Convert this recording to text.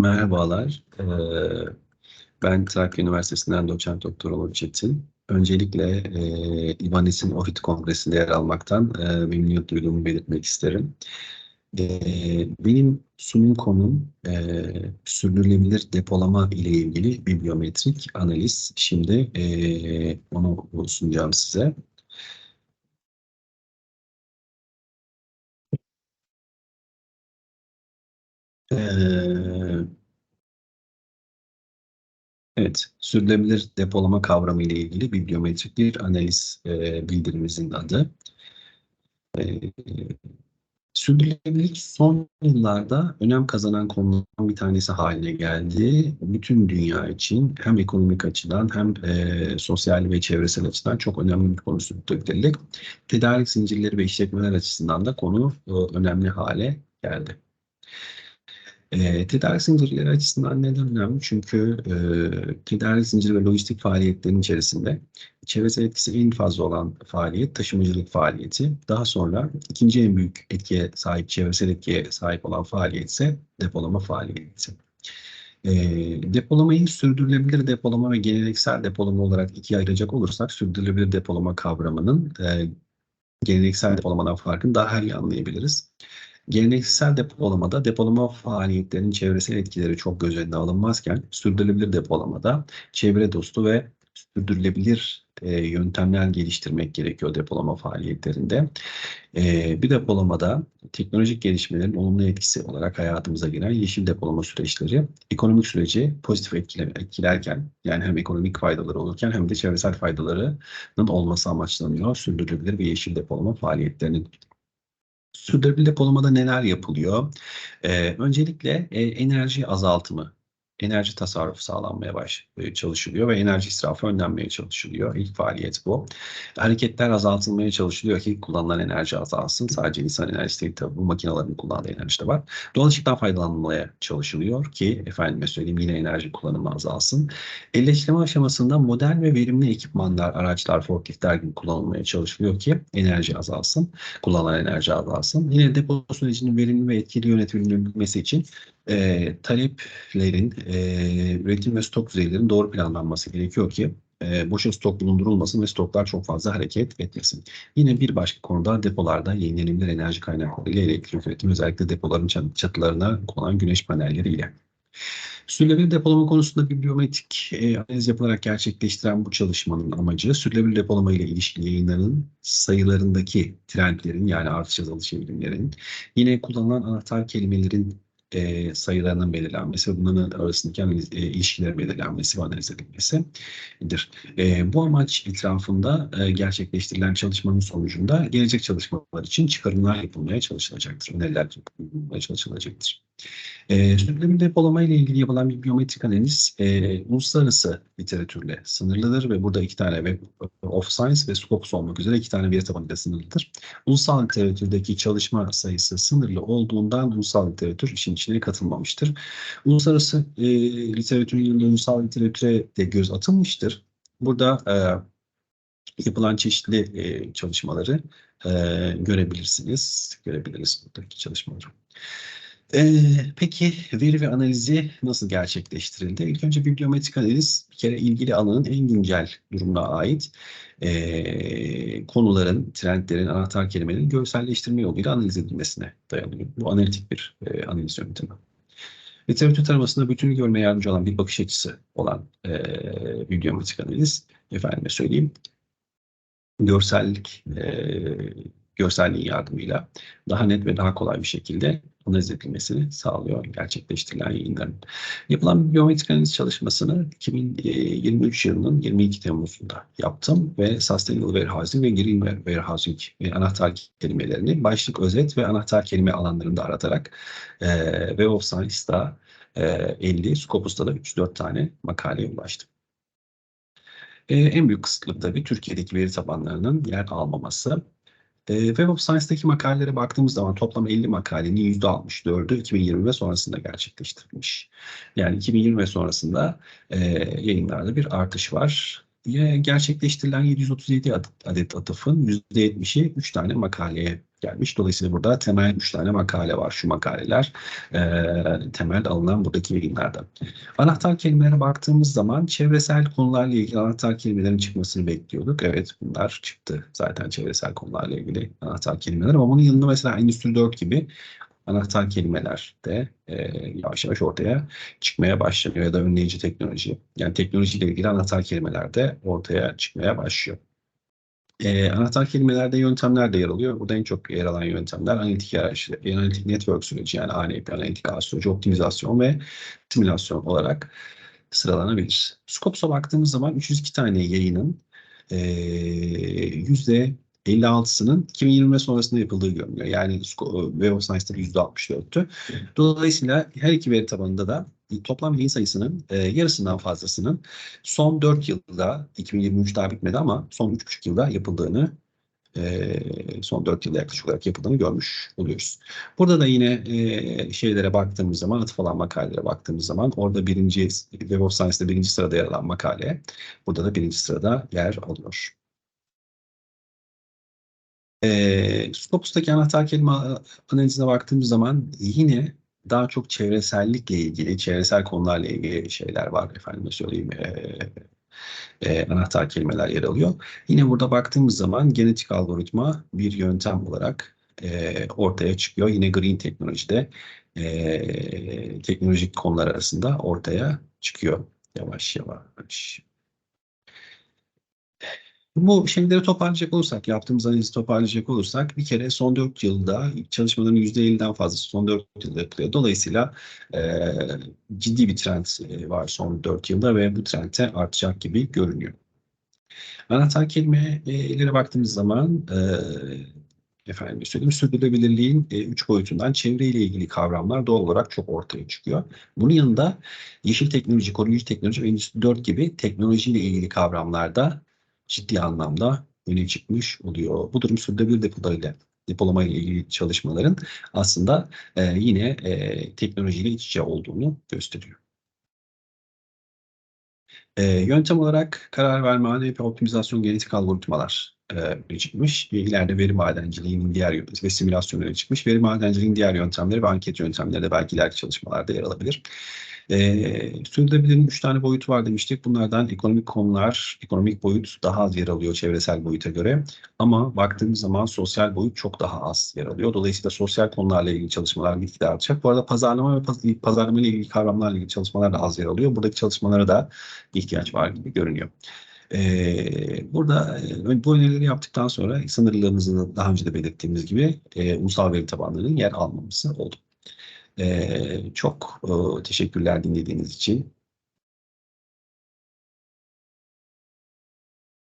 Merhabalar. Ee, ben Trakya Üniversitesi'nden doçent doktor Onur Çetin. Öncelikle e, İBANİS'in OHİT Kongresi'nde yer almaktan e, memnuniyet duyduğumu belirtmek isterim. E, benim sunum konum e, sürdürülebilir depolama ile ilgili bibliometrik analiz. Şimdi e, onu sunacağım size. Ee, evet, sürdürülebilir depolama kavramı ile ilgili bibliometrik bir analiz e, bildirimizin adı. E, sürdürülebilirlik son yıllarda önem kazanan konulardan bir tanesi haline geldi. Bütün dünya için hem ekonomik açıdan hem e, sosyal ve çevresel açıdan çok önemli bir konu sürdürülebilirlik. Tedarik zincirleri ve işletmeler açısından da konu e, önemli hale geldi. E, tedarik zincirleri açısından neden önemli? Çünkü e, tedarik zinciri ve lojistik faaliyetlerin içerisinde çevresel etkisi en fazla olan faaliyet taşımacılık faaliyeti. Daha sonra ikinci en büyük etkiye sahip, çevresel etkiye sahip olan faaliyet ise depolama faaliyeti. E, depolamayı sürdürülebilir depolama ve geleneksel depolama olarak ikiye ayıracak olursak sürdürülebilir depolama kavramının e, geleneksel depolamadan farkını daha iyi anlayabiliriz. Geleneksel depolamada depolama faaliyetlerinin çevresel etkileri çok göz önüne alınmazken sürdürülebilir depolamada çevre dostu ve sürdürülebilir e, yöntemler geliştirmek gerekiyor depolama faaliyetlerinde. E, bir depolamada teknolojik gelişmelerin olumlu etkisi olarak hayatımıza giren yeşil depolama süreçleri ekonomik süreci pozitif etkilerken yani hem ekonomik faydaları olurken hem de çevresel faydalarının olması amaçlanıyor sürdürülebilir ve yeşil depolama faaliyetlerinin Sürdürülebilir depolamada neler yapılıyor? Ee, öncelikle e, enerji azaltımı enerji tasarrufu sağlanmaya baş e, çalışılıyor ve enerji israfı önlenmeye çalışılıyor. İlk faaliyet bu. Hareketler azaltılmaya çalışılıyor ki kullanılan enerji azalsın. Sadece insan enerjisi değil tabii bu makinelerin kullandığı enerji de var. Doğal ışıktan faydalanmaya çalışılıyor ki efendime söyleyeyim yine enerji kullanımı azalsın. Elleştirme aşamasında modern ve verimli ekipmanlar, araçlar, forkliftler gibi kullanılmaya çalışılıyor ki enerji azalsın. Kullanılan enerji azalsın. Yine depo sürecinin verimli ve etkili yönetilebilmesi için e, taleplerin, e, üretim ve stok düzeylerinin doğru planlanması gerekiyor ki e, boşa stok bulundurulmasın ve stoklar çok fazla hareket etmesin. Yine bir başka konuda depolarda yenilenebilir enerji kaynakları ile elektrik üretimi özellikle depoların çatılarına konan güneş panelleri ile. Sürdürülebilir depolama konusunda bibliometrik e, analiz yapılarak gerçekleştiren bu çalışmanın amacı sürdürülebilir depolama ile ilişkili yayınların sayılarındaki trendlerin yani artış azalış eğilimlerin yine kullanılan anahtar kelimelerin e, sayılarının belirlenmesi ve bunların arasındaki analiz, e, ilişkilerin belirlenmesi ve analiz edilmesidir. E, bu amaç etrafında e, gerçekleştirilen çalışmanın sonucunda gelecek çalışmalar için çıkarımlar yapılmaya çalışılacaktır, öneriler yapılmaya çalışılacaktır. E, sürdürülebilir depolama ile ilgili yapılan bir biyometrik analiz e, uluslararası literatürle sınırlıdır ve burada iki tane Web of Science ve Scopus olmak üzere iki tane veri tabanıyla sınırlıdır. Ulusal literatürdeki çalışma sayısı sınırlı olduğundan ulusal literatür işin içine katılmamıştır. Uluslararası e, literatürün ulusal literatüre de göz atılmıştır. Burada e, yapılan çeşitli e, çalışmaları e, görebilirsiniz. Görebiliriz buradaki çalışmaları. Ee, peki veri ve analizi nasıl gerçekleştirildi? İlk önce bibliometrik analiz bir kere ilgili alanın en güncel durumuna ait e, konuların, trendlerin, anahtar kelimelerin görselleştirme yoluyla analiz edilmesine dayanıyor. Bu analitik bir e, analiz yöntemi. Literatür taramasında bütünü görmeye yardımcı olan bir bakış açısı olan e, bibliometrik analiz, efendime söyleyeyim, görsellik, e, görselliğin yardımıyla daha net ve daha kolay bir şekilde analiz edilmesini sağlıyor gerçekleştirilen yayınların. Yapılan biyometrik analiz çalışmasını 2023 yılının 22 Temmuz'unda yaptım ve Sustainable Warehousing ve Green Warehousing anahtar kelimelerini başlık, özet ve anahtar kelime alanlarında aratarak e, Web of Science'da e, 50, Scopus'ta da 3-4 tane makaleye ulaştım. Ee, en büyük kısıtlık tabii Türkiye'deki veri tabanlarının yer almaması. E, Web of Science'daki makalelere baktığımız zaman toplam 50 makalenin %64'ü 2020 ve sonrasında gerçekleştirilmiş. Yani 2020 ve sonrasında e, yayınlarda bir artış var. Yine gerçekleştirilen 737 adet, adet atıfın %70'i 3 tane makaleye gelmiş. Dolayısıyla burada temel üç tane makale var. Şu makaleler e, temel alınan buradaki bilimlerden. Anahtar kelimelere baktığımız zaman çevresel konularla ilgili anahtar kelimelerin çıkmasını bekliyorduk. Evet bunlar çıktı zaten çevresel konularla ilgili anahtar kelimeler ama bunun yanında mesela Endüstri 4 gibi anahtar kelimeler de e, yavaş yavaş ortaya çıkmaya başlanıyor ya da önleyici teknoloji. Yani teknolojiyle ilgili anahtar kelimeler de ortaya çıkmaya başlıyor. E, anahtar kelimelerde yöntemler de yer alıyor. Burada en çok yer alan yöntemler analitik araç, analitik network süreci yani ANP, analitik ağ süreci, optimizasyon ve simülasyon olarak sıralanabilir. Scopus'a baktığımız zaman 302 tane yayının e, yüzde 56'sının 2020 sonrasında yapıldığı görünüyor. Yani Web of Science'da %64'tü. Dolayısıyla her iki veri tabanında da toplam yayın sayısının e, yarısından fazlasının son 4 yılda, 2023 daha bitmedi ama son 3,5 yılda yapıldığını e, son 4 yılda yaklaşık olarak yapıldığını görmüş oluyoruz. Burada da yine e, şeylere baktığımız zaman, atıf alan makalelere baktığımız zaman orada birinci, Web of Science'da birinci sırada yer alan makale burada da birinci sırada yer alıyor. E, Scopus'taki anahtar kelime analizine baktığımız zaman yine daha çok çevresellikle ilgili, çevresel konularla ilgili şeyler var efendim söyleyeyim. E, e, anahtar kelimeler yer alıyor. Yine burada baktığımız zaman genetik algoritma bir yöntem olarak e, ortaya çıkıyor. Yine green teknolojide e, teknolojik konular arasında ortaya çıkıyor yavaş yavaş. Bu şeyleri toparlayacak olursak, yaptığımız analizi toparlayacak olursak bir kere son 4 yılda çalışmaların %50'den fazlası son 4 yılda yapılıyor. Dolayısıyla e, ciddi bir trend var son 4 yılda ve bu trendte artacak gibi görünüyor. Anahtar kelimelere baktığımız zaman e, efendim söyleyeyim sürdürülebilirliğin e, üç boyutundan çevreyle ilgili kavramlar doğal olarak çok ortaya çıkıyor. Bunun yanında yeşil teknoloji, koruyucu teknoloji ve Endüstri 4 gibi teknolojiyle ilgili kavramlarda ciddi anlamda öne çıkmış oluyor. Bu durum sürdürülebilir depolarıyla depolama ile ilgili çalışmaların aslında e, yine e, teknolojiyle iç içe olduğunu gösteriyor. E, yöntem olarak karar verme, ANP optimizasyon genetik algoritmalar e, çıkmış. İleride veri madenciliğinin diğer ve simülasyonları çıkmış. Veri madenciliğinin diğer yöntemleri ve anket yöntemleri de belki ileriki çalışmalarda yer alabilir. E, sürdürülebilirliğin üç tane boyutu var demiştik. Bunlardan ekonomik konular, ekonomik boyut daha az yer alıyor çevresel boyuta göre. Ama baktığımız zaman sosyal boyut çok daha az yer alıyor. Dolayısıyla sosyal konularla ilgili çalışmalar gitgide artacak. Bu arada pazarlama ve paz pazarlama ile ilgili kavramlarla ilgili çalışmalar da az yer alıyor. Buradaki çalışmalara da ihtiyaç var gibi görünüyor. Ee, burada e, bu önerileri yaptıktan sonra sınırlarımızı daha önce de belirttiğimiz gibi e, ulusal veri tabanlarının yer almaması oldu. Ee, çok e, teşekkürler dinlediğiniz için.